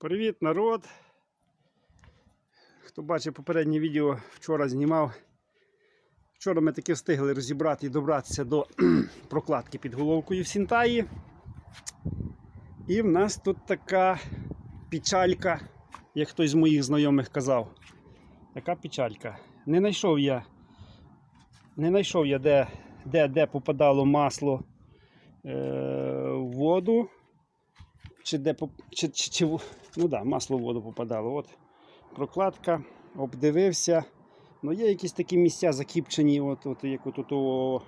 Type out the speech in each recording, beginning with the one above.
Привіт, народ! Хто бачив попереднє відео, вчора знімав. Вчора ми таки встигли розібрати і добратися до прокладки під головкою в Сінтаї. І в нас тут така печалька, як хтось з моїх знайомих казав. Така печалька. Не знайшов я, не знайшов я, де, де, де попадало масло е, в воду. Чи де чи, чи, чи, ну да, масло в воду попадало. От прокладка, обдивився. Ну, є якісь такі місця закіпчені, от, от як от, от, от,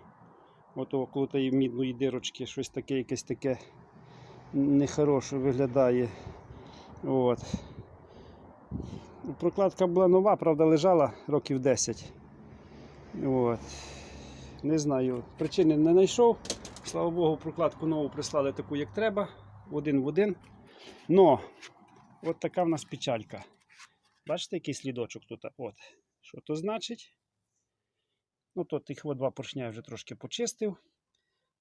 от около мідної дирочки, щось таке, якесь таке нехороше виглядає. От. Прокладка була нова, правда, лежала років 10. От. Не знаю, причини не знайшов. Слава Богу, прокладку нову прислали таку, як треба, один в один. Но, от така в нас печалька. Бачите, який слідочок тут? От. Що то значить? Ну, тих от два поршня я вже трошки почистив.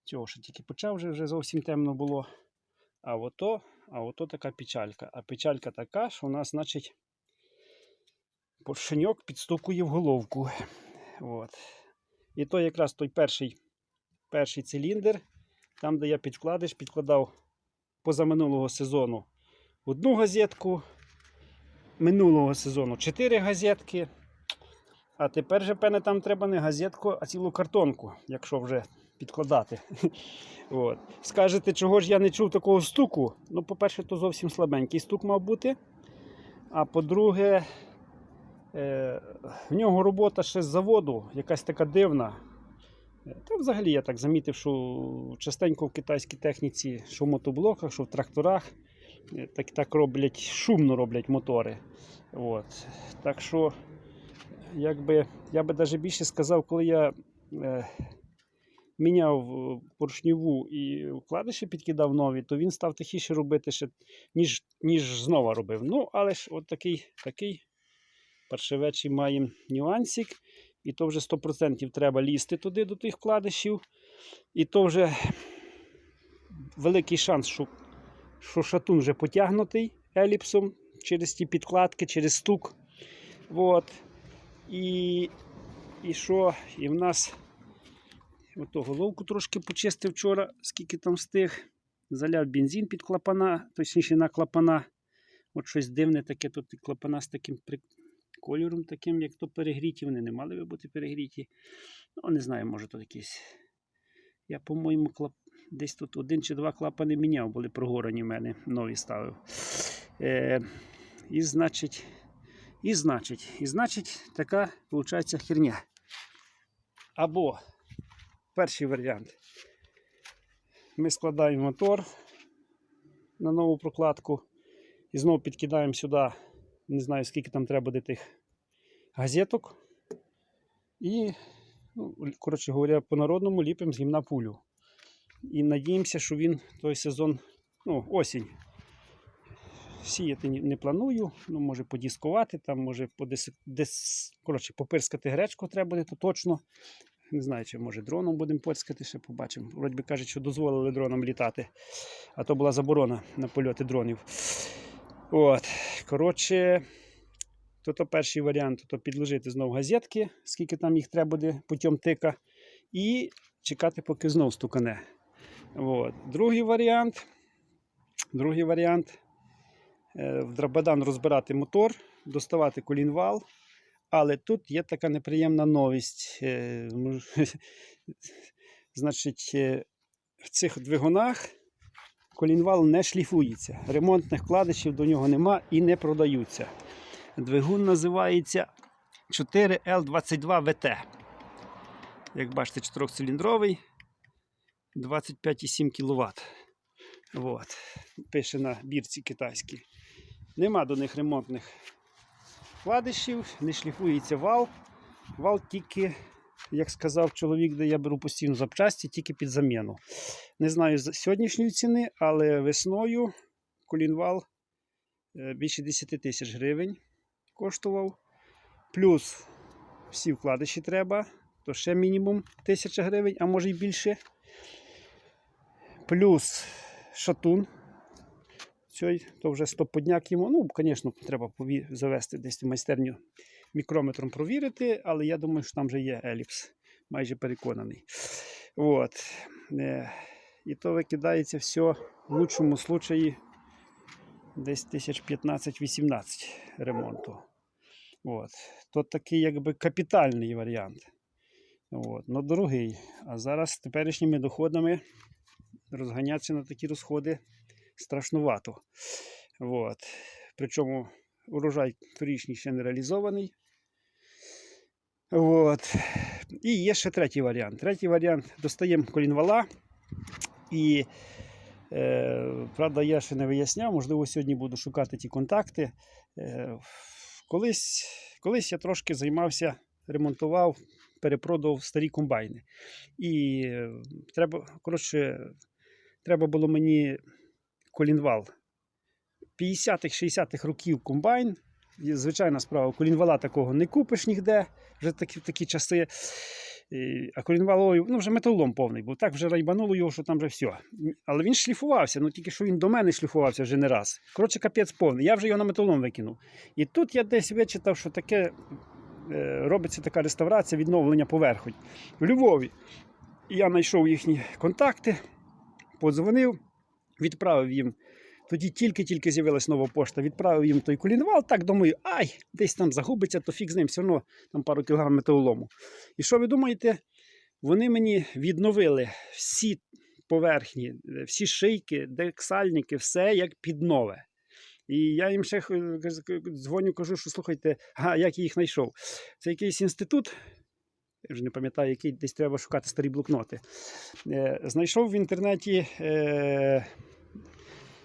Цього ще тільки почав, вже, вже зовсім темно було. А ото, а ото така печалька. А печалька така, що у нас, значить, поршеньок підстукує в головку. От. І то якраз той перший, перший циліндр, там, де я підкладиш, підкладав позаминулого сезону одну газетку, минулого сезону 4 газетки. А тепер же, певне, там треба не газетку, а цілу картонку, якщо вже підкладати. От. Скажете, чого ж я не чув такого стуку? Ну, по-перше, то зовсім слабенький стук мав бути. А по-друге, е, в нього робота ще з заводу, якась така дивна. Та взагалі я так замітив, що частенько в китайській техніці, що в мотоблоках, що в тракторах, е, так, так роблять, шумно роблять мотори. От. Так що, якби, я би навіть більше сказав, коли я е, міняв е, поршньову і вкладиші підкидав нові, то він став тихіше робити, ще, ніж, ніж знову робив. Ну, але ж от такий, такий паршивечий маємо нюансик. І то вже 100% треба лізти туди до тих вкладишів. І то вже великий шанс, що, що шатун вже потягнутий еліпсом через ті підкладки, через стук. От. І, і що? І в нас ото головку трошки почистив вчора, скільки там встиг. Заляв бензин під клапана, точніше на клапана. От щось дивне таке, тут клапана з таким кольором, таким, як то перегріті. Вони не мали би бути перегріті. Ну, не знаю, може тут якісь. Я, по-моєму, клап... десь тут один чи два клапани міняв, були прогорані в мене, нові ставив. Е, і значить, і значить, і значить, така виходить херня. Або перший варіант. Ми складаємо мотор на нову прокладку і знову підкидаємо сюди, не знаю скільки там треба буде тих газеток. І, ну, коротше говоря, по-народному ліпимо з гімна пулю. І надіємося, що він той сезон, ну, осінь. Сіяти не планую, ну, може подіскувати, там може подес, дес, коротше, попирскати гречку треба буде, то точно. Не знаю, чи може дроном будемо пирскати, ще побачимо. Вроді би кажуть, що дозволили дроном літати, а то була заборона на польоти дронів. От, коротше, то, то перший варіант, то підложити знову газетки, скільки там їх треба буде путем тика, і чекати, поки знов стукане. От. Другий варіант. Другий варіант. е, В драбадан розбирати мотор, доставати колінвал. Але тут є така неприємна новість. Е, Значить, е, в цих двигунах колінвал не шліфується. Ремонтних вкладишів до нього нема і не продаються. Двигун називається 4L22VT. Як бачите, 4-циліндровий, 25,7 кВт. От. Пише на бірці китайській. Нема до них ремонтних вкладишів, не шліфується вал. Вал тільки, як сказав чоловік, де я беру постійно запчасті, тільки під заміну. Не знаю сьогоднішньої ціни, але весною колінвал е, більше 10 тисяч гривень коштував. Плюс всі вкладиші треба, то ще мінімум 1000 гривень, а може й більше. Плюс шатун. цей, то вже стоподняк йому. Ну, звісно, треба завести десь в майстерню мікрометром провірити, але я думаю, що там вже є еліпс. Майже переконаний. От. Е, І то викидається все в лучшому случаї десь тисяч 15-18 ремонту. От. То такий якби капітальний варіант. От. Ну, дорогий. А зараз з теперішніми доходами розганятися на такі розходи страшнувато. От. Причому урожай торічній ще не реалізований. От. І є ще третій варіант. Третій варіант достаємо колінвала. І, е, правда, я ще не виясняв, можливо, сьогодні буду шукати ті контакти. Е, колись, колись я трошки займався, ремонтував, перепродав старі комбайни. І е, треба, коротше, треба було мені колінвал. 50-х, 60-х років комбайн. Звичайна справа, колінвала такого не купиш ніде, вже такі, такі часи. А колінвалою, ну вже металолом повний був. Так вже райбануло його, що там вже все. Але він шліфувався, ну тільки що він до мене шліфувався вже не раз. Коротше, капець повний. Я вже його на металолом викинув. І тут я десь вичитав, що таке е, робиться така реставрація, відновлення поверхонь. В Львові я знайшов їхні контакти, подзвонив, відправив їм. Тоді тільки-тільки з'явилась нова пошта, відправив їм той колінвал, так думаю, ай, десь там загубиться, то фіг з ним, все одно там пару кілограм металолому. І що ви думаєте? Вони мені відновили всі поверхні, е, всі шийки, дексальники, все як під нове. І я їм ще дзвоню, кажу, що слухайте, а як я їх знайшов? Це якийсь інститут. Я вже не пам'ятаю, який десь треба шукати старі блокноти. Е, знайшов в інтернеті е,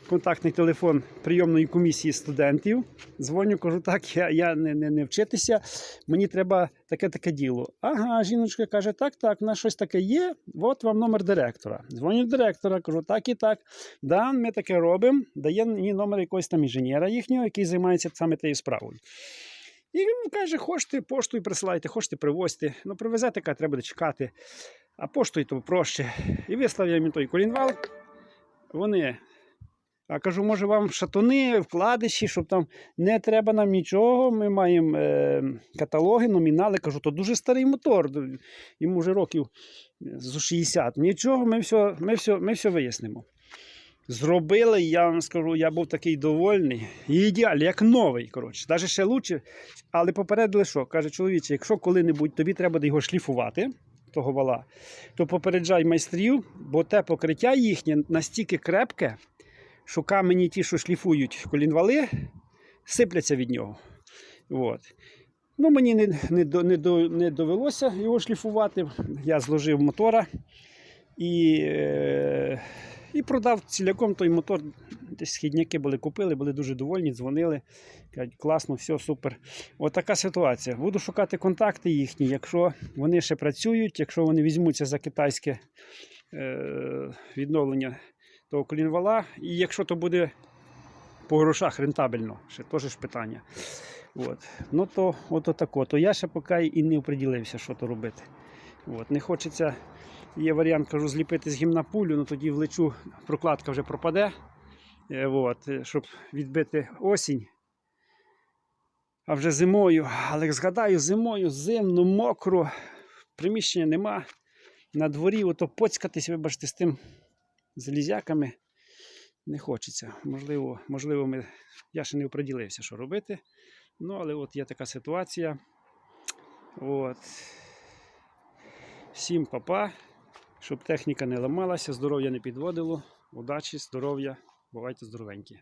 контактний телефон прийомної комісії студентів. Дзвоню, кажу, так, я, я не, не, не вчитися, мені треба таке таке діло. Ага, жіночка каже, так, так, в нас щось таке є. От вам номер директора. Дзвоню директора, кажу, так і так. Да, ми таке робимо. Дає мені номер якогось там інженера їхнього, який займається саме тією справою. І він каже, хочете поштою присилайте, хочете привозьте. Ну, привезете, каже, треба буде чекати. А поштою то проще. І вислав я їм той колінвал. Вони. А кажу, може вам шатуни, вкладиші, щоб там не треба нам нічого. Ми маємо е, каталоги, номінали. Кажу, то дуже старий мотор. Йому вже років е, з 60. Нічого, ми все, ми все, ми все вияснимо. Зробили, я вам скажу, я був такий довольний. І ідеально, як новий. коротше. Навіть ще краще. Але попередили, що каже, чоловіче, якщо коли-небудь тобі треба його шліфувати, того вала, то попереджай майстрів, бо те покриття їхнє настільки крепке, що камені ті, що шліфують колінвали, сипляться від нього. От. Ну, мені не, не, не, не довелося його шліфувати. Я зложив мотора і, е, і продав ціляком той мотор. Десь східняки були купили, були дуже довольні, дзвонили. Кажуть, класно, все, супер. От така ситуація. Буду шукати контакти їхні, якщо вони ще працюють, якщо вони візьмуться за китайське е, відновлення того колінвала. І якщо то буде по грошах рентабельно, ще теж питання. От. Ну то от отако. То я ще поки і не оприділився, що то робити. От. Не хочеться, є варіант, кажу, зліпити з гімна пулю, ну тоді влечу, прокладка вже пропаде. Е, От, е, щоб відбити осінь. А вже зимою, але згадаю, зимою зимно, мокро, приміщення нема. На дворі ото поцькатись, вибачте, з тим залізяками не хочеться. Можливо, можливо, ми... я ще не оприділився, що робити. Ну, але от є така ситуація. От. Всім папа, щоб техніка не ламалася, здоров'я не підводило. Удачі, здоров'я, бувайте здоровенькі.